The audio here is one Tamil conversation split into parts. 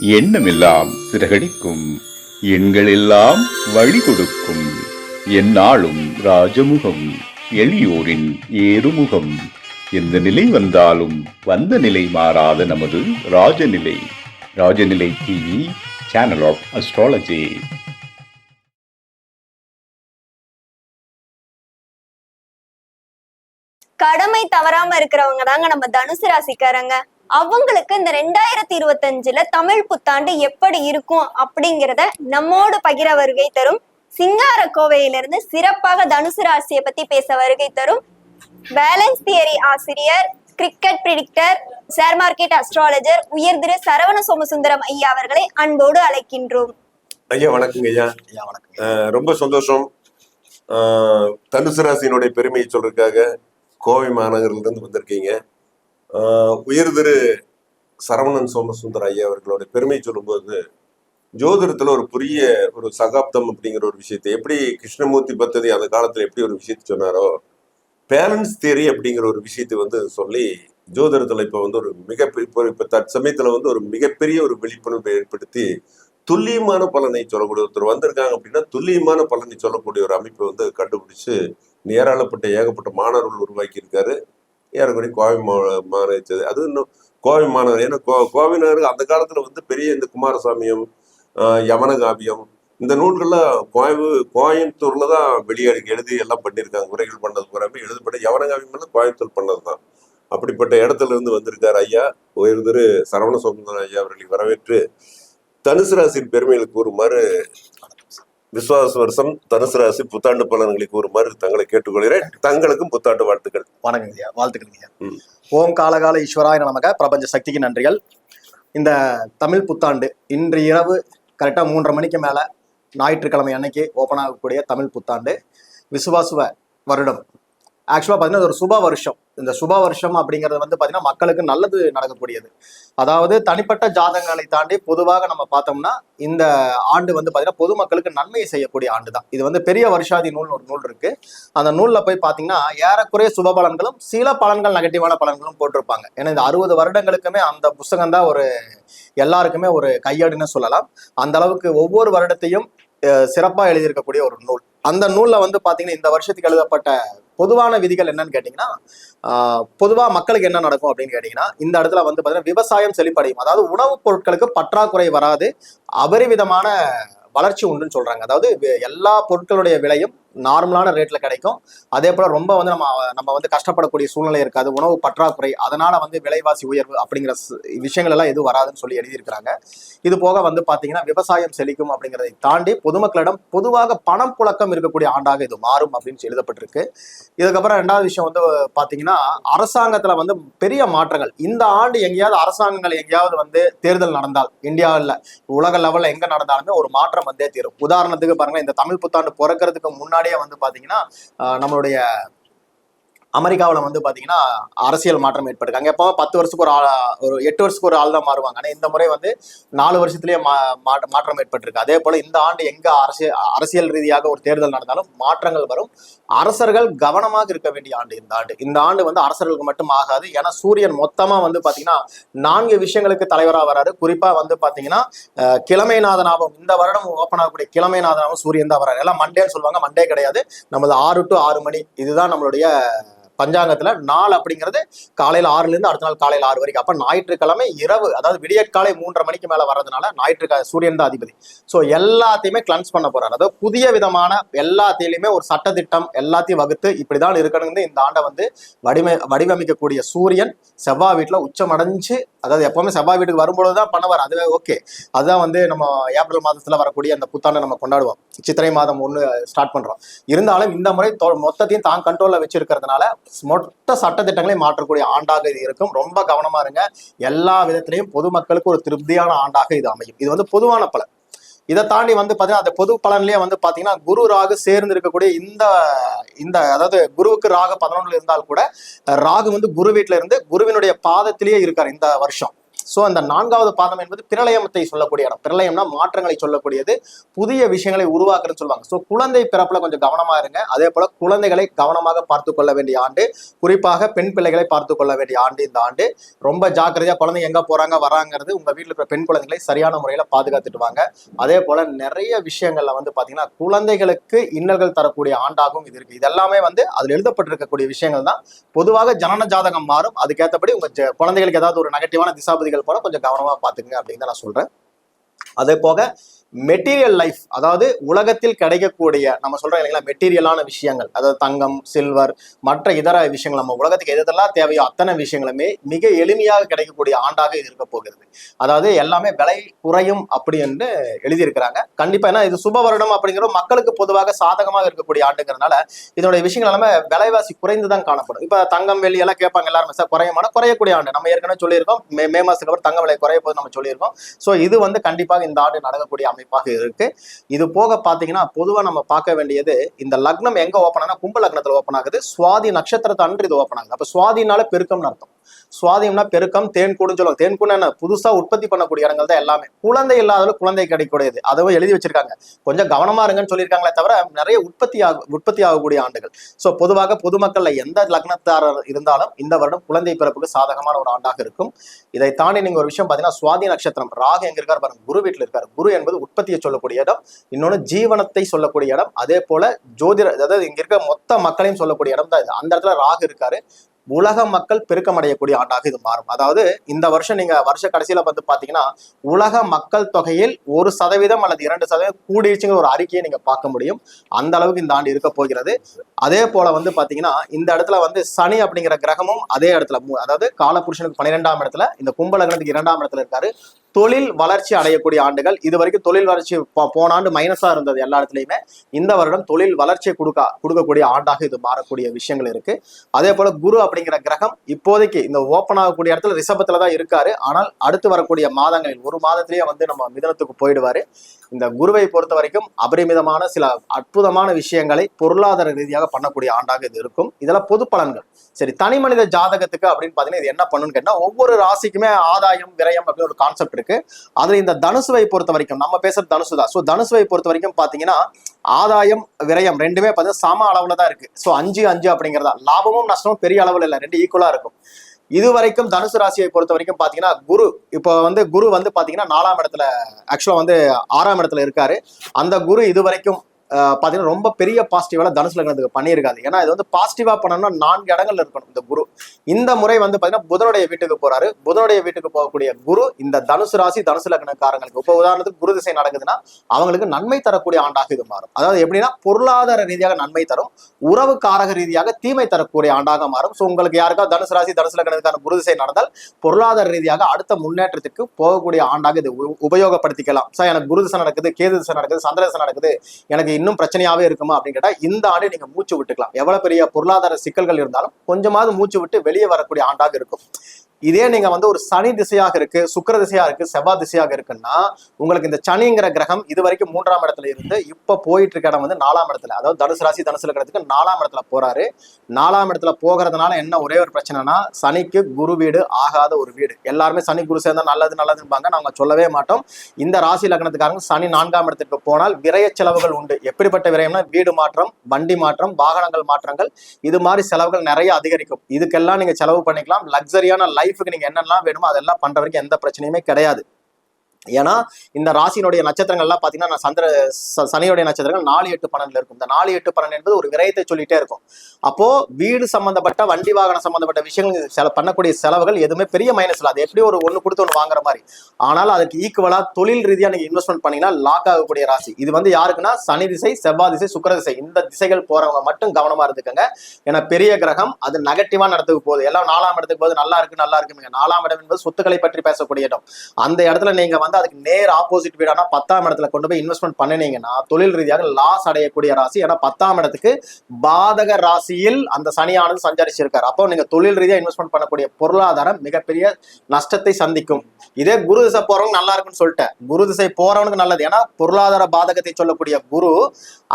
எண்ணமெல்லாம் சிறகடிக்கும். எண்களெல்லாம் வழி கொடுக்கும் எந்நாளும் ராஜமுகம் எளியோரின் ஏறுமுகம். எந்த நிலை வந்தாலும் வந்த நிலை மாறாத நமது Rajanilai. Rajanilai TV channel of astrology கடமை தவறாம இருக்கிறவங்க தாங்க நம்ம தனுசு ராசிக்காரங்க. அவங்களுக்கு இந்த ரெண்டாயிரத்தி இருபத்தஞ்சுல தமிழ் புத்தாண்டு எப்படி இருக்கும் அப்படிங்கிறத நம்மோடு பகிர வருகை தரும். சிங்கார கோவையிலிருந்து சிறப்பாக தனுசு ராசியை பத்தி பேச வருகை தரும். பேலன்ஸ் தியரி ஆசிரியர் cricket predictor share market astrologer உயர் திரு சரவண சோமசுந்தரம் ஐயா அவர்களை அன்போடு அழைக்கின்றோம். ஐயா வணக்கங்க ஐயா. ஐயா வணக்கம். அஹ் ரொம்ப சந்தோஷம். தனுசு ராசியினுடைய பெருமையை சொல்றதுக்காக கோவை மாநகரிலிருந்து வந்திருக்கீங்க. உயர் திரு சரவணன் சோமசுந்தர் ஐயா அவர்களோட பெருமை சொல்லும்போது ஜோதிடத்துல ஒரு புரிய ஒரு சகாப்தம் அப்படிங்கிற ஒரு விஷயத்தை எப்படி கிருஷ்ணமூர்த்தி பத்ததி அந்த காலத்துல எப்படி ஒரு விஷயத்தை சொன்னாரோ பேலன்ஸ் தியரி அப்படிங்கிற ஒரு விஷயத்தை வந்து சொல்லி ஜோதிடத்துல இப்ப வந்து ஒரு மிக இப்போ இப்ப தற்சமயத்துல வந்து ஒரு மிகப்பெரிய ஒரு விழிப்புணர்வை ஏற்படுத்தி துல்லியமான பலனை சொல்லக்கூடிய ஒருத்தர் வந்திருக்காங்க அப்படின்னா துல்லியமான பலனை சொல்லக்கூடிய ஒரு அமைப்பை வந்து கண்டுபிடிச்சு ஏராளப்பட்ட ஏகப்பட்ட மாணவர்கள் உருவாக்கி இருக்காரு ஏறக்குறைய கோவை மா- அது இன்னும் கோவை மாநகர். ஏன்னா கோ கோவை நகர் அந்த காலத்துல வந்து பெரிய இந்த குமாரசாமியம் ஆஹ் யமனகாவியம் இந்த நூல்கள்லாம் கோயம்பு கோயம்புத்தூர்ல தான் வெளியாடு எழுதி எல்லாம் பண்ணியிருக்காங்க. உரைகள் பண்ணது பூராமே எழுதப்பட்ட யவனகாவியமெல்லாம் கோயம்புத்தூர் பண்ணது தான் அப்படிப்பட்ட இடத்துல இருந்து வந்திருக்கார் ஐயா. உயர்ந்திரு சரவண சோமந்தரன் ஐயா அவர்களை வரவேற்று தனுசு ராசியின் பெருமைகளை கூறுமாறு விசுவாச வருஷம் தனுசு ராசி புத்தாண்டு பலன்களை கூறுமாறு தங்களை கேட்டுக்கொள்கிறேன். தங்களுக்கும் புத்தாண்டு வாழ்த்துக்கள். வணக்கம் ஐயா. வாழ்த்துக்கள் ஐயா. ஓம் காலகால ஈஸ்வராய நமக. பிரபஞ்ச சக்திக்கு நன்றிகள். இந்த தமிழ் புத்தாண்டு இன்று இரவு கரெக்டாக மூன்றரை மணிக்கு மேலே ஞாயிற்றுக்கிழமை அன்னைக்கு ஓப்பன் ஆகக்கூடிய தமிழ் புத்தாண்டு. விசுவாசுவ வருடம். ஆக்சுவலாக பார்த்தீங்கன்னா ஒரு சுப வருஷம். இந்த சுப வருஷம் அப்படிங்கிறது வந்து பார்த்தீங்கன்னா மக்களுக்கு நல்லது நடக்கக்கூடியது. அதாவது தனிப்பட்ட ஜாதகங்களை தாண்டி பொதுவாக நம்ம பார்த்தோம்னா இந்த ஆண்டு வந்து பார்த்தீங்கன்னா பொதுமக்களுக்கு நன்மையை செய்யக்கூடிய ஆண்டு தான் இது வந்து பெரிய வருஷாதி நூல்னு ஒரு நூல் இருக்கு. அந்த நூலில் போய் பார்த்தீங்கன்னா ஏறக்குறைய சுப பலன்களும் சில பலன்கள் நெகட்டிவான பலன்களும் போட்டிருப்பாங்க. ஏன்னா இந்த அறுபது வருடங்களுக்குமே அந்த புஸ்தகம் தான் ஒரு எல்லாருக்குமே ஒரு கையேடுன்னு சொல்லலாம். அந்த அளவுக்கு ஒவ்வொரு வருடத்தையும் சிறப்பாக எழுதியிருக்கக்கூடிய ஒரு நூல். அந்த நூலில் வந்து பார்த்தீங்கன்னா இந்த வருஷத்துக்கு எழுதப்பட்ட பொதுவான விதிகள் என்னன்னு கேட்டிங்கன்னா பொதுவாக மக்களுக்கு என்ன நடக்கும் அப்படின்னு கேட்டிங்கன்னா இந்த இடத்துல வந்து பார்த்தீங்கன்னா விவசாயம் செழிப்படையும். அதாவது உணவுப் பொருட்களுக்கு பற்றாக்குறை வராது அபரிவிதமான வளர்ச்சி உண்டுன்னு சொல்றாங்க. அதாவது எல்லா பொருட்களுடைய விலையும் நார்மலான ரேட்டில் கிடைக்கும். அதே போல ரொம்ப வந்து நம்ம நம்ம வந்து கஷ்டப்படக்கூடிய சூழ்நிலை இருக்காது. உணவு பற்றாக்குறை அதனால வந்து விலைவாசி உயர்வு அப்படிங்கிற விஷயங்கள் எல்லாம் எதுவும் வராதுன்னு சொல்லி எழுதியிருக்கிறாங்க. இது போக வந்து பாத்தீங்கன்னா விவசாயம் செழிக்கும் அப்படிங்கிறதை தாண்டி பொதுமக்களிடம் பொதுவாக பணம் புழக்கம் இருக்கக்கூடிய ஆண்டாக இது மாறும் அப்படின்னு எழுதப்பட்டிருக்கு. இதுக்கப்புறம் ரெண்டாவது விஷயம் வந்து பாத்தீங்கன்னா அரசாங்கத்துல வந்து பெரிய மாற்றங்கள். இந்த ஆண்டு எங்கேயாவது அரசாங்கங்கள் எங்கேயாவது வந்து தேர்தல் நடந்தால் இந்தியாவில் உலக லெவல்ல எங்க நடந்தாலுமே ஒரு மாற்றம் வந்தே தீரும். உதாரணத்துக்கு பாருங்க இந்த தமிழ் புத்தாண்டு பிறக்கிறதுக்கு முன்னாடி முன்னாடியே வந்து பாத்தீங்கன்னா ஆஹ் நம்மளுடைய அமெரிக்காவில் வந்து பார்த்தீங்கன்னா அரசியல் மாற்றம் ஏற்பட்டிருக்காங்க. எப்போ பத்து வருஷத்துக்கு ஒரு ஆள் ஒரு எட்டு வருஷத்துக்கு ஒரு ஆள் தான் மாறுவாங்க. ஆனால் இந்த முறை வந்து நாலு வருஷத்துலேயே மா மாற்றம் ஏற்பட்டிருக்கு. அதே போல் இந்த ஆண்டு எங்கே அரசியல் அரசியல் ரீதியாக ஒரு தேர்தல் நடந்தாலும் மாற்றங்கள் வரும். அரசர்கள் கவனமாக இருக்க வேண்டிய ஆண்டு இந்த ஆண்டு. இந்த ஆண்டு வந்து அரசர்களுக்கு மட்டும் ஆகாது. ஏன்னா சூரியன் மொத்தமாக வந்து பார்த்தீங்கன்னா நான்கு விஷயங்களுக்கு தலைவராக வராரு. குறிப்பாக வந்து பார்த்தீங்கன்னா கிழமைநாதனாகவும் கிழமைநாதனாவும் இந்த வருடம் ஓப்பன் ஆகக்கூடிய கிழமைநாதனாவும் சூரியன் தான் வராரு. எல்லாம் மண்டேன்னு சொல்லுவாங்க. மண்டே கிடையாது. நமது ஆறு டு ஆறு மணி. இதுதான் நம்மளுடைய பஞ்சாங்கத்தில் நாள் அப்படிங்கிறது காலையில் ஆறுலேருந்து அடுத்த நாள் காலையில் ஆறு வரைக்கும். அப்போ ஞாயிற்றுக்கிழமை இரவு அதாவது விடியற்காலை மூன்றரை மணிக்கு மேலே வர்றதுனால ஞாயிற்றுக்கிழமை சூரியன் தான் அதிபதி. ஸோ எல்லாத்தையுமே கிளன்ஸ் பண்ண போகிறார் அதாவது புதிய விதமான எல்லாத்திலையுமே ஒரு சட்டத்திட்டம் எல்லாத்தையும் வகுத்து இப்படிதான் இருக்கணுங்கிறது இந்த ஆண்டை வந்து வடிவ வடிவமைக்கக்கூடிய சூரியன் செவ்வாய் வீட்டில் உச்சமடைஞ்சு அதாவது எப்பவுமே சபா வீட்டுக்கு வரும்பொழுது தான் பண்ணுவார் அதுவே ஓகே அதுதான் வந்து நம்ம ஏப்ரல் மாதத்தில் வரக்கூடிய அந்த புத்தாண்டை நம்ம கொண்டாடுவோம். சித்திரை மாதம் ஒன்று ஸ்டார்ட் பண்ணுறோம் இருந்தாலும் இந்த முறை தொ- மொத்தத்தையும் தான் கண்ட்ரோலில் வச்சிருக்கிறதுனால மொத்த சட்டத்திட்டங்களையும் மாற்றக்கூடிய ஆண்டாக இது இருக்கும். ரொம்ப கவனமாக இருங்க. எல்லா விதத்திலையும் பொதுமக்களுக்கு ஒரு திருப்தியான ஆண்டாக இது அமையும். இது வந்து பொதுவான பலன். இதை தாண்டி வந்து பாத்தீங்கன்னா அந்த பொது பலன்லயே வந்து பாத்தீங்கன்னா குரு ராகு சேர்ந்து இருக்கக்கூடிய இந்த இந்த அதாவது குருவுக்கு ராகு பதினொன்றுல இருந்தால் கூட ராகு வந்து குரு வீட்டுல இருந்து குருவினுடைய பாதத்திலேயே இருக்காரு இந்த வருஷம். ஸோ அந்த நான்காவது பாதம் என்பது பிரளயத்தை சொல்லக்கூடிய இடம். பிரளயம்னா மாற்றங்களை சொல்லக்கூடியது புதிய விஷயங்களை உருவாக்குறதுன்னு சொல்லுவாங்க. ஸோ குழந்தை பிறப்புல கொஞ்சம் கவனமா இருங்க. அதே போல குழந்தைகளை கவனமாக பார்த்து கொள்ள வேண்டிய ஆண்டு குறிப்பாக பெண் பிள்ளைகளை பார்த்து கொள்ள வேண்டிய ஆண்டு இந்த ஆண்டு. ரொம்ப ஜாக்கிரதையா குழந்தைங்க எங்க போறாங்க வராங்கிறது உங்க வீட்டில் இருக்கிற பெண் குழந்தைகளை சரியான முறையில பாதுகாத்துட்டு வாங்க. அதே போல நிறைய விஷயங்கள்ல வந்து பாத்தீங்கன்னா குழந்தைகளுக்கு இன்னல்கள் தரக்கூடிய ஆண்டாகவும் இது இருக்கு. இதெல்லாமே வந்து அதில் எழுதப்பட்டிருக்கக்கூடிய விஷயங்கள் தான். பொதுவாக ஜனன ஜாதகம் மாறும். அதுக்கேற்றபடி உங்க குழந்தைகளுக்கு ஏதாவது ஒரு நெகட்டிவான திசாபதிகள் போல கொஞ்சம் கவனமா பார்த்துக்குங்க அப்படின்னு தான் நான் சொல்றேன். அதே போக மெட்டீரியல் லைஃப் அதாவது உலகத்தில் கிடைக்கக்கூடிய நம்ம சொல்றோம் இல்லைங்களா மெட்டீரியலான விஷயங்கள் அதாவது தங்கம் சில்வர் மற்ற இதர விஷயங்கள் நம்ம உலகத்துக்கு எதெல்லாம் தேவையோ அத்தனை விஷயங்களுமே மிக எளிமையாக கிடைக்கக்கூடிய ஆண்டாக இது இருக்க போகிறது. அதாவது எல்லாமே விலை குறையும் அப்படி என்று எழுதியிருக்கிறாங்க. கண்டிப்பா ஏன்னா இது சுப வருடம் அப்படிங்கிறது மக்களுக்கு பொதுவாக சாதகமாக இருக்கக்கூடிய ஆண்டுங்கிறதுனால இதனுடைய விஷயங்கள் எல்லாமே விலைவாசி குறைந்து தான் காணப்படும். இப்ப தங்கம் வெளி எல்லாம் கேட்பாங்க எல்லாரும் சார் குறையுமான? குறையக்கூடிய ஆண்டு. நம்ம ஏற்கனவே சொல்லியிருக்கோம் மே மே மாசத்துக்கு அப்புறம் தங்க விலை குறைய போது நம்ம சொல்லியிருக்கோம். ஸோ இது வந்து கண்டிப்பாக இந்த ஆண்டு நடக்கக்கூடிய அமைப்பாக இருக்கு. இது போக பாத்தீங்கன்னா பொதுவா நம்ம பார்க்க வேண்டியது இந்த லக்னம் எங்க ஓப்பன் ஆனா கும்ப லக்னத்தில் ஓப்பன் ஆகுது. சுவாதி நட்சத்திரத்தை அன்று இது ஓப்பன் ஆகுது. அப்போ சுவாதினால பெருக்கம்னு அர்த்தம். சுவாதியம்னா பெருக்கம் தேன்கூடுன்னு சொல்லுவாங்க. தேன்கூடு என்ன? புதுசா உற்பத்தி பண்ணக்கூடிய இடங்கள் தான் எல்லாமே. குழந்தை இல்லாதவங்க குழந்தை கிடைக்கூடியது அதுவும் எழுதி வச்சிருக்காங்க. கொஞ்சம் கவனமா இருங்கன்னு சொல்லியிருக்காங்களே தவிர நிறைய உற்பத்தி ஆக உற்பத்தி ஆகக்கூடிய ஆண்டுகள். சோ பொதுவாக பொதுமக்கள்ல எந்த லக்னத்தாரர் இருந்தாலும் இந்த வருடம் குழந்தை பிறப்புக்கு சாதகமான ஒரு ஆண்டாக இருக்கும். இதை தாண்டி நீங்க ஒரு விஷயம் பாத்தீங்கன்னா சுவாதி நட்சத்திரம். ராகு எங்க இருக்காரு பாருங்க. குரு வீட்டில் இருக்காரு. குரு என்பது உற்பத்தியை சொல்லக்கூடிய இடம். இன்னொன்னு ஜீவனத்தை சொல்லக்கூடிய இடம். அதே போல ஜோதிட அதாவது இங்க இருக்க மொத்த மக்களையும் சொல்லக்கூடிய இடம் தான் இது. அந்த இடத்துல ராகு இருக்காரு. உலக மக்கள் பெருக்கமடையக்கூடிய ஆண்டாக இது மாறும். அதாவது இந்த வருஷம் நீங்க வருஷ கடைசியில வந்து பாத்தீங்கன்னா உலக மக்கள் தொகையில் ஒரு சதவீதம் அல்லது இரண்டு சதவீதம் கூடிடுச்சுங்கிற ஒரு அறிக்கையை நீங்க பார்க்க முடியும். அந்த அளவுக்கு இந்த ஆண்டு இருக்க போகிறது. அதே போல வந்து பாத்தீங்கன்னா இந்த இடத்துல வந்து சனி அப்படிங்கிற கிரகமும் அதே இடத்துல மூ- அதாவது காலபுருஷனுக்கு பன்னிரெண்டாம் இடத்துல இந்த கும்பலகனத்துக்கு இரண்டாம் இடத்துல இருக்காரு. தொழில் வளர்ச்சி அடையக்கூடிய ஆண்டுகள். இது வரைக்கும் தொழில் வளர்ச்சி போ- போன ஆண்டு மைனஸா இருந்தது எல்லா இடத்துலையுமே. இந்த வருடம் தொழில் வளர்ச்சியை கொடுக்க கொடுக்கக்கூடிய ஆண்டாக இது மாறக்கூடிய விஷயங்கள் இருக்கு. அதே போல குரு அப்படிங்கிற கிரகம் இப்போதைக்கு இந்த ஓப்பன் ஆகக்கூடிய இடத்துல ரிஷபத்துல தான் இருக்காரு. ஆனால் அடுத்து வரக்கூடிய மாதங்களில் ஒரு மாதத்திலேயே வந்து நம்ம மிதனத்துக்கு போயிடுவாரு. இந்த குருவை பொறுத்த வரைக்கும் அபரிமிதமான சில அற்புதமான விஷயங்களை பொருளாதார ரீதியாக பண்ணக்கூடிய ஆண்டாக இது இருக்கும். இதெல்லாம் பொது பலன்கள். சரி தனி மனித ஜாதகத்துக்கு அப்படின்னு பார்த்தீங்கன்னா இது என்ன பண்ணுன்னு கேட்டால் ஒவ்வொரு ராசிக்குமே ஆதாயம் விரயம் அப்படின்னு ஒரு கான்செப்ட் இருக்கு. அதுல இந்த தனுசுவை பொறுத்த வரைக்கும் நம்ம பேசுறது தனுசு தான். ஸோ தனுசுவை பொறுத்த வரைக்கும் பாத்தீங்கன்னா ஆதாயம் விரயம் ரெண்டுமே பார்த்தீங்கன்னா சம அளவுல தான் இருக்கு. ஸோ அஞ்சு அஞ்சு அப்படிங்கிறதா. லாபமும் நஷ்டமும் பெரிய அளவில் இல்லை. ரெண்டு ஈக்குவலா இருக்கும். இது வரைக்கும் தனுசு ராசியை பொறுத்த வரைக்கும் பாத்தீங்கன்னா குரு இப்போ வந்து குரு வந்து பாத்தீங்கன்னா நாலாம் இடத்துல ஆக்சுவலா வந்து ஆறாம் இடத்துல இருக்காரு. அந்த குரு இது வரைக்கும் பார்த்தீங்கன்னா பாத்தீங்கன்னா ரொம்ப பெரிய பாசிட்டிவாக தனுசு லக்னத்துக்கு பண்ணியிருக்காது ஏன்னா இது வந்து பாசிட்டிவாக பண்ணணும்னா நான்கு இடங்கள்ல இருக்கணும். இந்த குரு. இந்த முறை வந்து பாத்தீங்கன்னா புதனுடைய வீட்டுக்கு போறாரு. புதனுடைய வீட்டுக்கு போகக்கூடிய குரு இந்த தனுசு ராசி தனுசு லக்னக்காரங்களுக்கு. இப்போ உதாரணத்துக்கு குரு திசை நடக்குதுன்னா அவங்களுக்கு நன்மை தரக்கூடிய ஆண்டாக இது மாறும். அதாவது எப்படின்னா பொருளாதார ரீதியாக நன்மை தரும். உறவு காரக ரீதியாக தீமை தரக்கூடிய ஆண்டாக மாறும். ஸோ உங்களுக்கு யாருக்கா தனுசு ராசி தனுசு லக்னத்துக்கான குரு திசை நடந்தால் பொருளாதார ரீதியாக அடுத்த முன்னேற்றத்துக்கு போகக்கூடிய ஆண்டாக இது உ- உபயோகப்படுத்திக்கலாம். சார் எனக்கு குரு திசை நடக்குது கேது திசை நடக்குது சந்திர திசை நடக்குது. எனக்கு இன்னும் பிரச்சனையாவே இருக்குமா அப்படின்னு கேட்டா இந்த ஆண்டு நீங்க மூச்சு விட்டுக்கலாம். எவ்வளவு பெரிய பொருளாதார சிக்கல்கள் இருந்தாலும் கொஞ்சமாவது மூச்சு விட்டு வெளியே வரக்கூடிய ஆண்டாக இருக்கும். இதே நீங்க வந்து ஒரு சனி திசையாக இருக்கு சுக்கிர திசையா இருக்கு செவ்வாய் திசையாக இருக்குன்னா உங்களுக்கு இந்த சனிங்கிற கிரகம் இது வரைக்கும் மூன்றாம் இடத்துல இருந்து இப்ப போயிட்டு இருக்க இடம் வந்து நாலாம் இடத்துல. அதாவது தனுசு ராசி தனுசு இருக்கிறதுக்கு நாலாம் இடத்துல போறாரு. நாலாம் இடத்துல போகிறதுனால என்ன ஒரே ஒரு பிரச்சனைனா சனிக்கு குரு வீடு ஆகாத ஒரு வீடு. எல்லாருமே சனி குரு சேர்ந்தா நல்லது நல்லதுன்பாங்க. நாங்க சொல்லவே மாட்டோம். இந்த ராசி லக்னத்துக்காரங்க சனி நான்காம் இடத்துக்கு போனால் விரைய செலவுகள் உண்டு. எப்படிப்பட்ட விரயம்னா வீடு மாற்றம் வண்டி மாற்றம் வாகனங்கள் மாற்றங்கள். இது மாதிரி செலவுகள் நிறைய அதிகரிக்கும். இதுக்கெல்லாம் நீங்க செலவு பண்ணிக்கலாம். லக்ஸரியான லைஃப் லைஃபுக்கு நீங்க என்னெல்லாம் வேணுமோ அதெல்லாம் பண்ற வரைக்கும் எந்த பிரச்சனையுமே கிடையாது. ஏன்னா இந்த ராசியினுடைய நட்சத்திரங்கள்லாம் பாத்தீங்கன்னா நான் சந்திர ச- சனியுடைய நட்சத்திரங்கள் நாலு எட்டு பன்னெண்டுல இருக்கும். இந்த நாலு எட்டு பன்னெண்டு என்பது ஒரு விரயத்தை சொல்லிட்டே இருக்கும். அப்போ வீடு சம்பந்தப்பட்ட வண்டி வாகனம் சம்பந்தப்பட்ட விஷயங்கள் செல பண்ணக்கூடிய செலவுகள் எதுவுமே பெரிய மைனஸ் இல்லை அது எப்படி ஒரு ஒண்ணு கொடுத்து ஒன்று வாங்குற மாதிரி. ஆனால் அதுக்கு ஈக்குவலா தொழில் ரீதியா நீங்க இன்வெஸ்ட்மெண்ட் பண்ணீங்கன்னா லாக் ஆகக்கூடிய ராசி. இது வந்து யாருக்குன்னா சனி திசை செவ்வாய் திசை சுக்கர திசை. இந்த திசைகள் போறவங்க மட்டும் கவனமா இருந்துக்கங்க. ஏன்னா பெரிய கிரகம் அது நெகட்டிவா நடத்துக்கு போகுது. எல்லாம் நாலாம் இடத்துக்கு போது நல்லா இருக்கு நல்லா இருக்கு நாலாம் இடம் என்பது சொத்துக்களை பற்றி பேசக்கூடிய இடம். அந்த இடத்துல நீங்க வந்து வந்து அதுக்கு நேர் ஆப்போசிட் வீடானா பத்தாம் இடத்துல கொண்டு போய் இன்வெஸ்ட்மெண்ட் பண்ணினீங்கன்னா தொழில் ரீதியாக லாஸ் அடையக்கூடிய ராசி. ஏன்னா பத்தாம் இடத்துக்கு பாதக ராசியில் அந்த சனியானது சஞ்சரிச்சிருக்காரு. அப்போ நீங்க தொழில் ரீதியாக இன்வெஸ்ட்மெண்ட் பண்ணக்கூடிய பொருளாதாரம் மிகப்பெரிய நஷ்டத்தை சந்திக்கும். இதே குரு திசை போறவங்க நல்லா இருக்குன்னு சொல்லிட்டேன். குரு திசை போறவனுக்கு நல்லது. ஏன்னா பொருளாதார பாதகத்தை சொல்லக்கூடிய குரு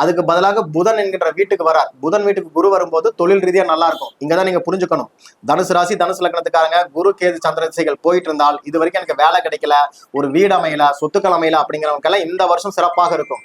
அதுக்கு பதிலாக புதன் என்கின்ற வீட்டுக்கு வரார். புதன் வீட்டுக்கு குரு வரும்போது தொழில் ரீதியாக நல்லா இருக்கும். இங்கதான் நீங்க புரிஞ்சுக்கணும். தனுசு ராசி தனுசு லக்னத்துக்காரங்க குரு கேது சந்திர திசைகள் போயிட்டு இருந்தால் இது வரைக்கும் எனக்கு வேலை கிடைக்கல. ஒரு வீடு அமையல சொத்துக்கள் அமையல அப்படிங்கிறவங்க இந்த வருஷம் சிறப்பாக இருக்கும்.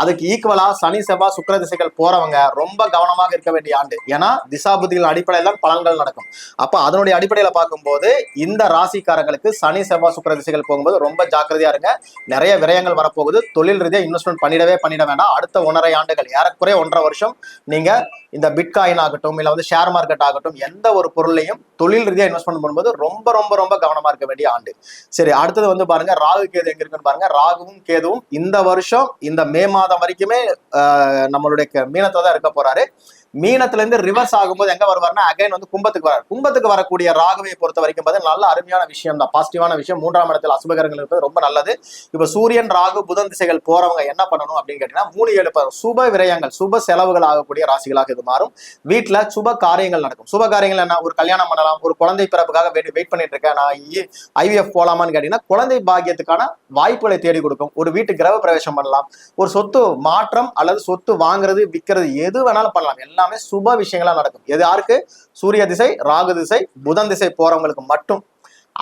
அதுக்கு ஈக்குவலா சனி செவ்வாய் சுக்கர திசைகள் போறவங்க ரொம்ப கவனமாக இருக்க வேண்டிய ஆண்டு. ஏன்னா திசாபுத்திகள் அடிப்படையில தான் பலன்கள் நடக்கும். அப்ப அதனுடைய அடிப்படையில பார்க்கும்போது இந்த ராசிக்காரங்களுக்கு சனி செவ்வாய் சுக்கர திசைகள் போகும்போது ரொம்ப ஜாக்கிரதையா இருங்க. நிறைய விரயங்கள் வரப்போகுது. தொழில் ரீதியா இன்வெஸ்ட்மெண்ட் பண்ணிடவே பண்ணிட வேண்டாம். அடுத்த ஒன்றரை ஆண்டுகள் ஏறக்குறைய ஒன்றரை வருஷம் நீங்க இந்த பிட்காயின் ஆகட்டும் இல்ல வந்து ஷேர் மார்க்கெட் ஆகட்டும் எந்த ஒரு பொருளையும் தொழில் ரீதியாக இன்வெஸ்ட்மெண்ட் பண்ணும்போது ரொம்ப ரொம்ப ரொம்ப கவனமா இருக்க வேண்டிய ஆண்டு. சரி அடுத்தது வந்து பாருங்க ராகு கேது எங்க இருக்குன்னு பாருங்க. ராகுவும் கேதுவும் இந்த வருஷம் இந்த மே மாதம் வரைக்குமே ஆஹ், நம்மளுடைய க- மீனத்தை தான் இருக்க போறாரு. மீனத்துல இருந்து ரிவர்ஸ் ஆகும்போது எங்க வருவார்னா அகைன் வந்து கும்பத்துக்கு வரார். கும்பத்துக்கு வரக்கூடிய ராகுவை பொறுத்த வரைக்கும் பார்த்தீங்கன்னா நல்ல அருமையான விஷயம் தான் பாசிட்டிவான விஷயம். மூன்றாம் இடத்துல அசுபகரங்கள் இருப்பது ரொம்ப நல்லது. இப்ப சூரியன் ராகு புதன் திசைகள் போறவங்க என்ன பண்ணணும் அப்படின்னு கேட்டீங்கன்னா மூணு ஏழு சுப விரயங்கள் சுப செலவுகள் ஆகக்கூடிய ராசிகளாக இது மாறும். வீட்டுல சுப காரியங்கள் நடக்கும். சுப காரியங்கள் என்ன? ஒரு கல்யாணம் பண்ணலாம். ஒரு குழந்தை பிறப்புக்காக வெயிட் வெயிட் பண்ணிட்டு இருக்கேன். நான் ஐவிஎஃப் போலாமான்னு கேட்டீங்கன்னா குழந்தை பாக்கியத்துக்கான வாய்ப்புகளை தேடி கொடுக்கும். ஒரு வீட்டு கிரக பிரவேசம் பண்ணலாம். ஒரு சொத்து மாற்றம் அல்லது சொத்து வாங்குறது விற்கிறது எது வேணாலும் பண்ணலாம். எல்லாம் சுப விஷயங்களா நடக்கும். எது யாருக்கு? சூரிய திசை ராகு திசை புதன் திசை போறவங்களுக்கு மட்டும்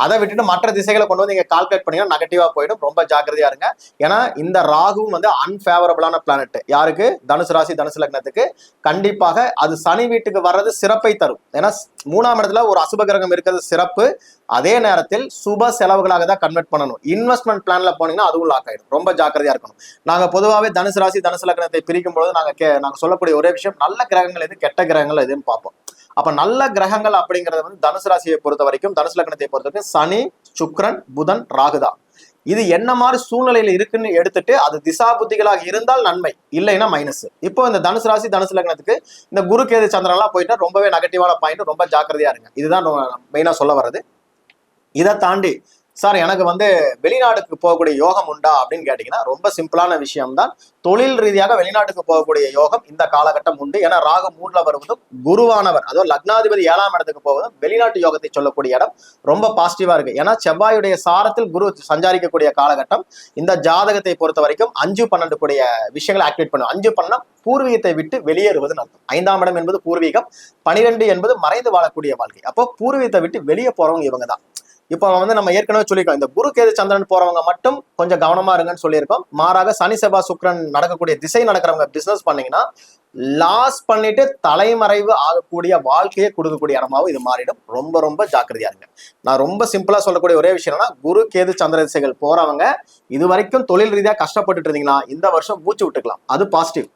அதை விட்டுட்டு மற்ற திசைகளை கொண்டு வந்து நீங்க கால்குலேட் பண்ணீங்கன்னா நெகட்டிவா போயிடும். ரொம்ப ஜாக்கிரதையா இருங்க. ஏன்னா இந்த ராகுவும் வந்து அன்ஃபேவரபிளான பிளானட் யாருக்கு? தனுசு ராசி தனுசு லக்னத்துக்கு. கண்டிப்பாக அது சனி வீட்டுக்கு வர்றது சிறப்பை தரும். ஏன்னா மூணாம் இடத்துல ஒரு அசுப கிரகம் இருக்கிறது சிறப்பு. அதே நேரத்தில் சுப செலவுகளாக தான் கன்வெர்ட் பண்ணணும். இன்வெஸ்ட்மெண்ட் பிளான்ல போனீங்கன்னா அதுவும் லாக் ஆயிடும். ரொம்ப ஜாக்கிரதையா இருக்கணும். நாங்க பொதுவாகவே தனுசு ராசி தனுசு லக்னத்தை பிரிக்கும் பொழுது நாங்கள் கே நாங்க சொல்லக்கூடிய ஒரே விஷயம் நல்ல கிரகங்கள் எது கெட்ட கிரகங்கள் எதுன்னு பார்ப்போம். அப்ப நல்ல கிரகங்கள் அப்படிங்கறது வந்து தனுசு ராசியை பொறுத்த வரைக்கும் தனுசு லக்னத்தை பொறுத்த வரைக்கும் சனி சுக்ரன் புதன் ராகுதா இது என்ன மாதிரி சூழ்நிலையில இருக்குன்னு எடுத்துட்டு அது திசா புத்திகளாக இருந்தால் நன்மை இல்லைன்னா மைனஸ் இப்போ இந்த தனுசு ராசி தனுசு லக்னத்துக்கு இந்த குரு கேது சந்திரன்லாம் போயிட்டா ரொம்பவே நெகட்டிவான பாயிண்ட் ரொம்ப ஜாக்கிரதையா இருங்க. இதுதான் மெயினா சொல்ல வர்றது. இதை தாண்டி சார் எனக்கு வந்து வெளிநாட்டுக்கு போகக்கூடிய யோகம் உண்டா அப்படின்னு கேட்டீங்கன்னா ரொம்ப சிம்பிளான விஷயம் தான் தொழில் ரீதியாக வெளிநாட்டுக்கு போகக்கூடிய யோகம் இந்த காலகட்டம் உண்டு. ஏன்னா ராகு மூணுல வருவதும் குருவானவர் அதாவது லக்னாதிபதி ஏழாம் இடத்துக்கு போவதும் வெளிநாட்டு யோகத்தை சொல்லக்கூடிய இடம். ரொம்ப பாசிட்டிவா இருக்கு. ஏன்னா செவ்வாயுடைய சாரத்தில் குரு சஞ்சாரிக்கக்கூடிய காலகட்டம். இந்த ஜாதகத்தை பொறுத்த வரைக்கும் அஞ்சு பன்னெண்டு கூடிய விஷயங்களை ஆக்டிவேட் பண்ணும். அஞ்சு பன்னெண்டு பூர்வீகத்தை விட்டு வெளியேறுவதுன்னு அர்த்தம் ஐந்தாம் இடம் என்பது பூர்வீகம் பனிரெண்டு என்பது மறைந்து வாழக்கூடிய வாழ்க்கை. அப்போ பூர்வீகத்தை விட்டு வெளியே போறவங்க இவங்க தான் இப்போ வந்து நம்ம ஏற்கனவே சொல்லியிருக்கோம் இந்த குரு கேது சந்திரன் போறவங்க மட்டும் கொஞ்சம் கவனமா இருங்கன்னு சொல்லியிருக்கோம். மாறாக சனி செவ்வாய் சுக்கிரன் நடக்கக்கூடிய திசை நடக்கிறவங்க பிசினஸ் பண்ணீங்கன்னா லாஸ் பண்ணிட்டு தலைமறைவு ஆகக்கூடிய வாழ்க்கையை கொடுக்கக்கூடிய இடமாவும் இது மாறிடும். ரொம்ப ரொம்ப ஜாக்கிரதையா இருங்க. நான் ரொம்ப சிம்பிளா சொல்லக்கூடிய ஒரே விஷயம் என்னன்னா குரு கேது சந்திர திசைகள் போறவங்க இது வரைக்கும் தொழில் ரீதியா கஷ்டப்பட்டுட்டு இருந்தீங்கன்னா இந்த வருஷம் மூச்சு விட்டுக்கலாம். அது பாசிட்டிவ்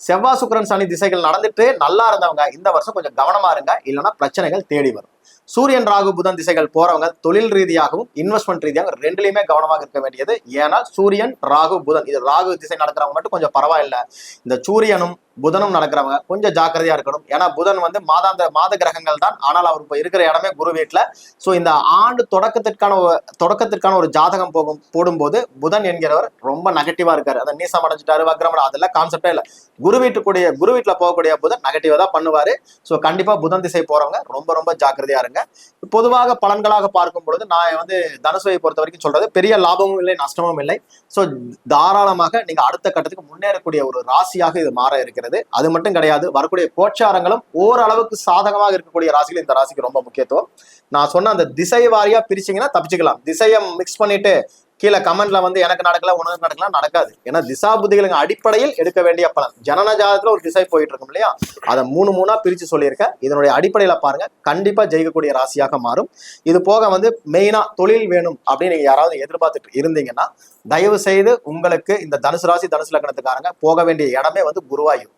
செவ்வாய் சுக்கிரன் சனி திசைகள் நடந்துட்டு நல்லா இருந்தவங்க இந்த வருஷம் கொஞ்சம் கவனமா இருங்க. இல்லைன்னா பிரச்சனைகள் தேடி வரும். சூரியன் ராகு புதன் திசைகள் போறவங்க தொழில் ரீதியாகவும் இன்வெஸ்ட்மெண்ட் ரீதியாகவும் ரெண்டுலையுமே கவனமாக இருக்க வேண்டியது. ஏன்னா சூரியன் ராகு புதன். இது ராகு திசை நடக்கிறவங்க மட்டும் கொஞ்சம் பரவாயில்ல. இந்த சூரியனும் புதனும் நடக்கிறவங்க. கொஞ்சம் ஜாக்கிரதையா இருக்கணும். ஏன்னா புதன் வந்து மாதாந்த மாத கிரகங்கள் தான். ஆனால் அவர் இப்போ இருக்கிற இடமே குரு வீட்டில் ஸோ இந்த ஆண்டு தொடக்கத்திற்கான ஒரு- தொடக்கத்திற்கான ஒரு ஜாதகம் போகும் போடும்போது புதன் என்கிறவர் ரொம்ப நெகட்டிவா இருக்காரு. அதை நீசம் அடைஞ்சிட்டாரு வக்ரமடா அதெல்லாம் கான்செப்டே இல்லை. குரு வீட்டுக்குடைய குரு வீட்டில் போகக்கூடிய புதன் நெகட்டிவாக தான் பண்ணுவாரு. ஸோ கண்டிப்பாக புதன் திசை போறவங்க ரொம்ப ரொம்ப ஜாக்கிரதையா இருங்க. பொதுவாக பலன்களாக பார்க்கும் பொழுது நான் வந்து தனுசுவை பொறுத்த வரைக்கும் சொல்றது பெரிய லாபமும் இல்லை நஷ்டமும் இல்லை. ஸோ தாராளமாக நீங்க அடுத்த கட்டத்துக்கு முன்னேறக்கூடிய ஒரு ராசியாக இது மாற இருக்கிறது. அது மட்டும் கிடையாது வரக்கூடிய கோச்சாரங்களும் ஓரளவுக்கு சாதகமாக இருக்கக்கூடிய ராசிகள் இந்த ராசிக்கு ரொம்ப முக்கியத்துவம். நான் சொன்ன அந்த திசை வாரியா பிரிச்சீங்கன்னா தப்பிச்சுக்கலாம். திசையை மிக்ஸ் பண்ணிட்டு கீழே கமெண்ட்ல வந்து எனக்கு நடக்கல உனக்கு நடக்கலாம் நடக்காது. ஏன்னா திசா புத்திகளின் அடிப்படையில் எடுக்க வேண்டிய பலன். ஜனன ஒரு திசை போயிட்டு இருக்கும் இல்லையா? அதை மூணு மூணா பிரிச்சு சொல்லியிருக்கேன். இதனுடைய அடிப்படையில பாருங்க. கண்டிப்பா ஜெயிக்கக்கூடிய ராசியாக மாறும். இது போக வந்து மெயினா தொழில் வேணும் அப்படின்னு நீங்க யாராவது எதிர்பார்த்துட்டு இருந்தீங்கன்னா தயவு செய்து உங்களுக்கு இந்த தனுசு ராசி தனுசு லக்னத்துக்காரங்க போக வேண்டிய இடமே வந்து குருவாயூர்.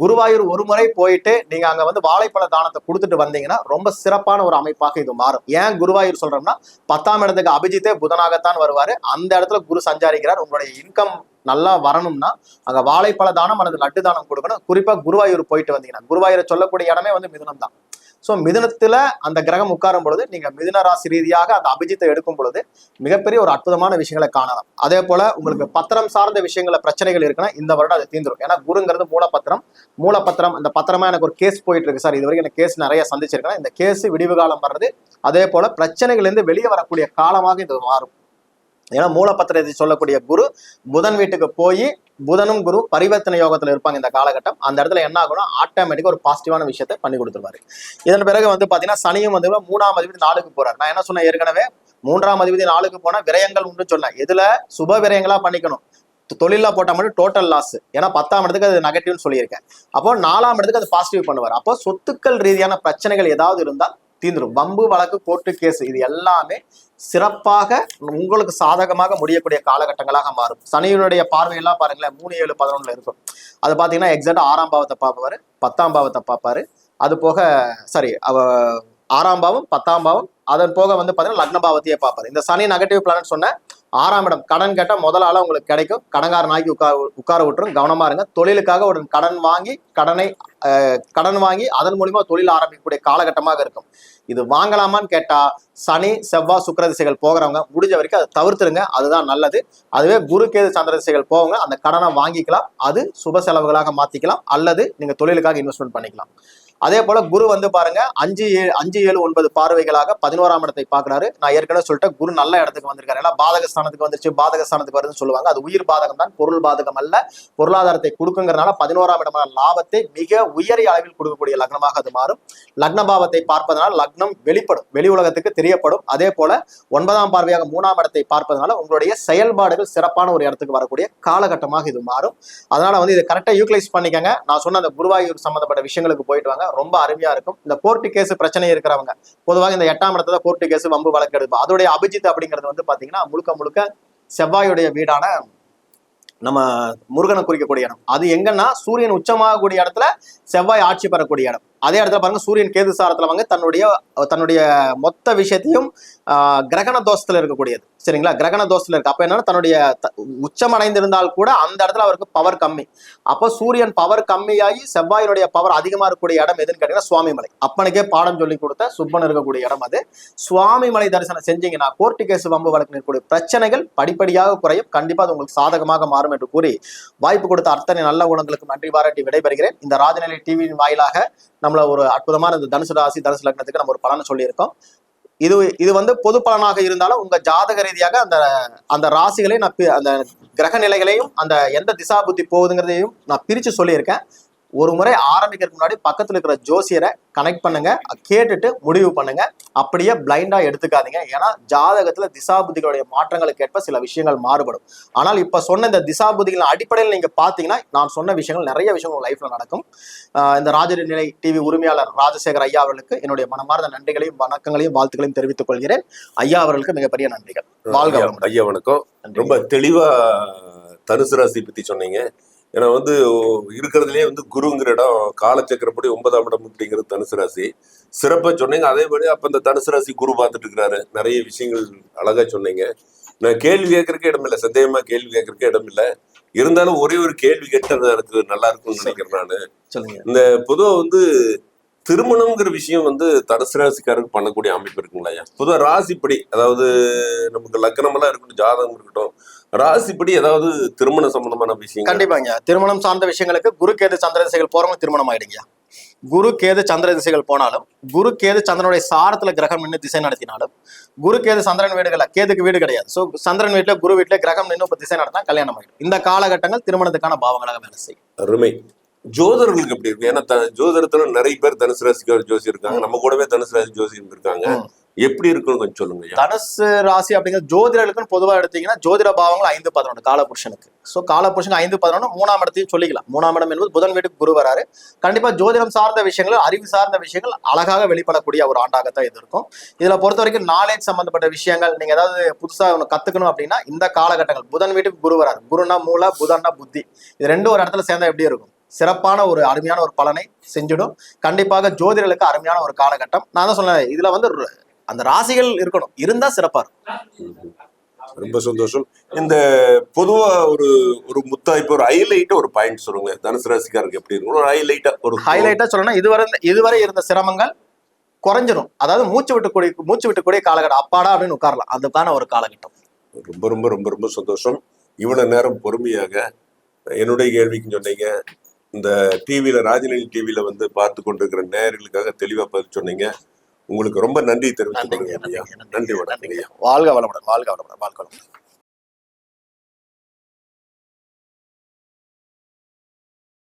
குருவாயூர் ஒரு முறை போயிட்டு நீங்க அங்க வந்து வாழைப்பழ தானத்தை கொடுத்துட்டு வந்தீங்கன்னா ரொம்ப சிறப்பான ஒரு அமைப்பாக இது மாறும். ஏன் குருவாயூர் சொல்றோம்னா பத்தாம் இடத்துக்கு அபிஜித்தே புதனாகத்தான் வருவாரு. அந்த இடத்துல குரு சஞ்சாரிக்கிறார். உங்களுடைய இன்கம் நல்லா வரணும்னா அங்க வாழைப்பழ தானம் அல்லது லட்டு தானம் கொடுக்கணும். குறிப்பா குருவாயூர் போயிட்டு வந்தீங்கன்னா குருவாயூரை சொல்லக்கூடிய இடமே வந்து மிதுனம் தான் ஸோ மிதனத்தில் அந்த கிரகம் உட்காரும் பொழுது நீங்கள் மிதன ராசி ரீதியாக அந்த அபிஜித்தை எடுக்கும் பொழுது மிகப்பெரிய ஒரு அற்புதமான விஷயங்களை காணலாம். அதே போல் உங்களுக்கு பத்திரம் சார்ந்த விஷயங்கள பிரச்சனைகள் இருக்குன்னா இந்த வருடம் அது தீந்துரும் ஏன்னா குருங்கிறது மூலப்பத்திரம். மூலப்பத்திரம் அந்த பத்திரமா எனக்கு ஒரு கேஸ் போயிட்டு இருக்கு. சார் இது வரைக்கும் எனக்கு கேஸ் நிறைய சந்திச்சிருக்கேன். இந்த கேஸ் விடிவு காலம் வர்றது அதே போல் பிரச்சனைகள்லேருந்து வெளியே வரக்கூடிய காலமாக இது மாறும். ஏன்னா மூலப்பத்திரத்தை சொல்லக்கூடிய குரு புதன் வீட்டுக்கு போய் புதனும் குரு பரிவர்த்தனை யோகத்துல இருப்பாங்க இந்த காலகட்டம். அந்த இடத்துல என்ன ஆகும்னா ஆட்டோமேட்டிக்கா ஒரு பாசிட்டிவான விஷயத்தை பண்ணி கொடுத்துருவாரு. இதன் பிறகு வந்து பாத்தீங்கன்னா சனியும் வந்து மூணாம் அதிபதி நாளுக்கு போறாரு. நான் என்ன சொன்னேன் ஏற்கனவே? மூன்றாம் அதிபதி நாளுக்கு போனா விரயங்கள் உண்டு சொன்னேன். இதுல சுப விரயங்களா பண்ணிக்கணும். தொழில தொழிலா போட்டா மட்டும் டோட்டல் லாஸ் ஏன்னா பத்தாம் இடத்துக்கு அது நெகட்டிவ்னு சொல்லியிருக்கேன். அப்போ நாலாம் இடத்துக்கு அது பாசிட்டிவ் பண்ணுவார். அப்போ சொத்துக்கள் ரீதியான பிரச்சனைகள் ஏதாவது இருந்தால் தீந்துடும் வம்பு வழக்கு கோர்ட்டு கேஸ் இது எல்லாமே சிறப்பாக உங்களுக்கு சாதகமாக முடியக்கூடிய காலகட்டங்களாக மாறும். சனியினுடைய பார்வையெல்லாம் பாருங்களேன் மூணு ஏழு பதினொன்றுல இருக்கும். அது பார்த்தீங்கன்னா எக்ஸாக்டா ஆறாம் பாவத்தை பார்ப்பாரு பத்தாம் பாவத்தை பார்ப்பாரு. அது போக சாரி அவ ஆறாம் பாவம் பத்தாம் பாவம் அதன் போக வந்து பார்த்தீங்கன்னா லக்ன பாவத்தையே பார்ப்பாரு. இந்த சனி நெகட்டிவ் பிளானட் சொன்ன ஆறாம் இடம். கடன் கேட்டால் முதல் ஆளா உங்களுக்கு கிடைக்கும். கடன்காரனாகி உட்கார உட்கார விட்டுரும். கவனமா இருங்க. தொழிலுக்காக ஒரு கடன் வாங்கி கடனை கடன் வாங்கி அதன் மூலியமா தொழில் ஆரம்பிக்கக்கூடிய காலகட்டமாக இருக்கும். இது வாங்கலாமான்னு கேட்டா சனி செவ்வாய் சுக்கர திசைகள் போகிறவங்க முடிஞ்ச வரைக்கும் அதை தவிர்த்துருங்க. அதுதான் நல்லது. அதுவே குரு கேது சந்திர திசைகள் போவங்க அந்த கடனை வாங்கிக்கலாம். அது சுப செலவுகளாக மாத்திக்கலாம். அல்லது நீங்க தொழிலுக்காக இன்வெஸ்ட்மெண்ட் பண்ணிக்கலாம். அதே போல குரு வந்து பாருங்க அஞ்சு ஏழு அஞ்சு ஏழு ஒன்பது பார்வைகளாக பதினோராம் இடத்தை பாக்குறாரு நான் ஏற்கனவே சொல்லிட்டேன் குரு நல்ல இடத்துக்கு வந்திருக்காரு. ஏன்னா பாதக ஸ்தானத்துக்கு வந்துருச்சு பாதகஸ்தானத்துக்கு வருதுன்னு சொல்லுவாங்க. அது உயிர் பாதகம் தான் பொருள் பாதகம் அல்ல. பொருளாதாரத்தை கொடுக்குங்கிறனால பதினோராம் இடமான லாபத்தை மிக உயரிய அளவில் கொடுக்கக்கூடிய லக்னமாக அது மாறும். லக்ன பாவத்தை பார்ப்பதனால் லக்னம் வெளிப்படும் வெளி உலகத்துக்கு தெரியப்படும். அதே போல ஒன்பதாம் பார்வையாக மூணாம் இடத்தை பார்ப்பதனால உங்களுடைய செயல்பாடுகள் சிறப்பான ஒரு இடத்துக்கு வரக்கூடிய காலகட்டமாக இது மாறும். அதனால வந்து இதை கரெக்டாக யூட்டிலைஸ் பண்ணிக்கங்க. நான் சொன்ன அந்த குருவாயூர் சம்பந்தப்பட்ட விஷயங்களுக்கு போயிட்டு வாங்க. ரொம்ப அருமையா இருக்கும். இந்த கோர்ட்டு கேஸ் பிரச்சனை இருக்கிறவங்க பொதுவாக இந்த எட்டாம் இடத்துல கோர்ட்டு கேஸ் வம்பு வழக்கு எடுப்போம். அதோடைய அபிஜித் அப்படிங்கிறது வந்து பாத்தீங்கன்னா முழுக்க முழுக்க செவ்வாயுடைய வீடான நம்ம முருகனை குறிக்கக்கூடிய இடம். அது எங்கன்னா சூரியன் உச்சமாகக்கூடிய இடத்துல செவ்வாய் ஆட்சி பெறக்கூடிய இடம். அதே இடத்துல பாருங்க சூரியன் கேது சாரத்துல வாங்க தன்னுடைய தன்னுடைய மொத்த விஷயத்தையும் ஆஹ், கிரகண தோஷத்துல இருக்கக்கூடியது. சரிங்களா? கிரகண தோஷத்துல இருக்கு. அப்ப என்னன்னா தன்னுடைய உச்சம் அடைந்திருந்தால் கூட அந்த இடத்துல அவருக்கு பவர் கம்மி. அப்போ சூரியன் பவர் கம்மியாகி செவ்வாயினுடைய பவர் அதிகமா இருக்கக்கூடிய இடம் எதுன்னு கேட்டீங்கன்னா சுவாமிமலை. அப்பனுக்கே பாடம் சொல்லி கொடுத்த சுப்பன் இருக்கக்கூடிய இடம் அது. சுவாமிமலை தரிசனம் செஞ்சீங்கன்னா கோர்ட்டு கேஸ் வம்பு வழக்கு இருக்கக்கூடிய பிரச்சனைகள் படிப்படியாக குறையும். கண்டிப்பா அது உங்களுக்கு சாதகமாக மாறும் என்று கூறி வாய்ப்பு கொடுத்த அத்தனை நல்ல குணங்களுக்கு நன்றி பாராட்டி விடைபெறுகிறேன். இந்த ராஜநிலை டிவியின் வாயிலாக நம்மள ஒரு அற்புதமான இந்த தனுசு ராசி தனுசு லக்னத்துக்கு நம்ம ஒரு பலனை சொல்லியிருக்கோம். இது இது வந்து பொது பலனாக இருந்தாலும் உங்க ஜாதக ரீதியாக அந்த அந்த ராசிகளை நான் பி- அந்த கிரக நிலைகளையும் அந்த எந்த திசா புத்தி போகுதுங்கிறதையும் நான் பிரிச்சு சொல்லியிருக்கேன். ஒரு முறை ஆரம்பிக்கிறதுக்கு முன்னாடி பக்கத்துல இருக்கிற ஜோசியரை கனெக்ட் பண்ணுங்க. கேட்டுட்டு முடிவு பண்ணுங்க. அப்படியே பிளைண்டா எடுத்துக்காதீங்க. ஏன்னா ஜாதகத்துல திசா புத்திகளுடைய மாற்றங்களுக்கு ஏற்ப சில விஷயங்கள் மாறுபடும். ஆனால் இப்ப சொன்ன இந்த திசா புத்திகளின் அடிப்படையில் நீங்க பாத்தீங்கன்னா நான் சொன்ன விஷயங்கள் நிறைய விஷயங்கள் லைஃப்ல நடக்கும். இந்த ராஜநிலை டிவி உரிமையாளர் ராஜசேகர் ஐயா அவர்களுக்கு என்னுடைய மனமார்ந்த நன்றிகளையும் வணக்கங்களையும் வாழ்த்துக்களையும் தெரிவித்துக் கொள்கிறேன். ஐயா அவர்களுக்கு மிகப்பெரிய நன்றிகள். வாழ்க ஐயா- வணக்கம். ரொம்ப தெளிவா தனுசு ராசி பத்தி சொன்னீங்க. ஏன்னா வந்து இருக்கிறதுலயே வந்து குருங்கிற இடம் காலச்சக்கரப்படி ஒன்பதாம் இடம் அப்படிங்கிறது தனுசு ராசி. சிறப்பா சொன்னீங்க. அதே மாதிரி அப்ப இந்த தனுசு ராசி குரு பார்த்துட்டு இருக்கிறாரு. நிறைய விஷயங்கள் அழகா சொன்னீங்க. நான் கேள்வி கேட்கறதுக்கு இடம் இல்லை. சந்தேகமா கேள்வி கேட்கறதுக்கு இடம் இல்லை. இருந்தாலும் ஒரே ஒரு கேள்வி கேட்டது எனக்கு நல்லா இருக்கும்னு நினைக்கிறேன் நானு. இந்த பொதுவா வந்து திருமணம்ங்கிற விஷயம் வந்து தனுசு ராசிக்காரருக்கு பண்ணக்கூடிய அமைப்பு இருக்குங்களா ஐயா? பொதுவா ராசிப்படி அதாவது நமக்கு லக்னம் எல்லாம் இருக்கட்டும் ஜாதகம் இருக்கட்டும் ராசிப்படி ஏதாவது திருமண சம்பந்தமான விஷயம் கண்டிப்பாங்க. திருமணம் சார்ந்த விஷயங்களுக்கு குரு கேது சந்திர திசைகள் போறவங்க திருமணம் ஆயிடுங்க குரு கேது சந்திர திசைகள் போனாலும் குரு கேது சந்திரனுடைய சாரத்துல கிரகம் நின்று திசை நடத்தினாலும் குரு கேது சந்திரன் வீடுகள கேதுக்கு வீடு கிடையாது. சோ சந்திரன் வீட்டுல குரு வீட்டுல கிரகம் நின்று இப்ப திசை நடத்தினா கல்யாணம் ஆயிடும் இந்த காலகட்டங்கள் திருமணத்துக்கான பாவங்களாக வேலை செய்யும். அருமை. ஜோதர்களுக்கு எப்படி இருக்கு? ஏன்னா ஜோதிடத்துல நிறைய பேர் தனுசு ராசிக்கார ஜோசி இருக்காங்க நம்ம கூடவே தனுசு ராசி ஜோசி இருக்காங்க. எப்படி இருக்கும் கொஞ்சம் சொல்லுங்க தனுசு ராசி அப்படிங்கிற ஜோதிடர்களுக்கு பொதுவாக எடுத்தீங்கன்னா ஜோதிட பாவங்கள் ஐந்து பதினொன்று காலபுருஷனுக்கு. ஸோ காலபுருஷன் ஐந்து பதினொன்று மூணாம் இடத்தையும் சொல்லிக்கலாம். மூணாம் இடம் என்பது புதன் வீட்டுக்கு குரு வராரு. கண்டிப்பா ஜோதிடம் சார்ந்த விஷயங்கள் அறிவு சார்ந்த விஷயங்கள் அழகாக வெளிப்படக்கூடிய ஒரு ஆண்டாகத்தான் இது இருக்கும். இதுல பொறுத்த வரைக்கும் நாலேஜ் சம்பந்தப்பட்ட விஷயங்கள் நீங்க ஏதாவது புதுசா ஒன்று கத்துக்கணும் அப்படின்னா இந்த காலகட்டங்கள் புதன் வீட்டுக்கு குரு வராரு. குருனா மூளை புதன்னா புத்தி. இது ரெண்டும் ஒரு இடத்துல சேர்ந்தா எப்படி இருக்கும்? சிறப்பான ஒரு அருமையான ஒரு பலனை செஞ்சிடும். கண்டிப்பாக ஜோதிடர்களுக்கு அருமையான ஒரு காலகட்டம். நான் தான் சொன்னேன் இதுல வந்து அந்த ராசிகள் இருக்கணும். இருந்தா சிறப்பா இருக்கும். ரொம்ப சந்தோஷம். இந்த பொதுவா ஒரு ஒரு முத்தாய்ப்பு ஒரு ஹைலைட் ஒரு பாயிண்ட் சொல்லுங்க தனுசு ராசிக்காரருக்கு எப்படி இருக்கும்? ஒரு ஹைலைட்டா ஒரு ஹைலைட்டா சொல்லணும்னா இதுவரை இதுவரை இருந்த சிரமங்கள் குறைஞ்சிரும். அதாவது மூச்சு விட்டுக்கூடிய மூச்சு விட்டுக்கூடிய காலகட்டம். அப்பாடா அப்படின்னு உட்காரலாம். அதுக்கான ஒரு காலகட்டம். ரொம்ப ரொம்ப ரொம்ப ரொம்ப சந்தோஷம். இவ்வளவு நேரம் பொறுமையாக என்னுடைய கேள்விக்கு சொன்னீங்க. இந்த டிவியில ராஜநிலை டிவியில வந்து பார்த்து கொண்டிருக்கிற நேயர்களுக்காக தெளிவா பதில் சொன்னீங்க. உங்களுக்கு ரொம்ப நன்றி தெரிவித்துக் கொள்கிறேன் ஐயா. நன்றி வணக்கம் ஐயா. வாழ்க வளமுடன் வாழ்க வளமுடன் வாழ்க வளமுடன்.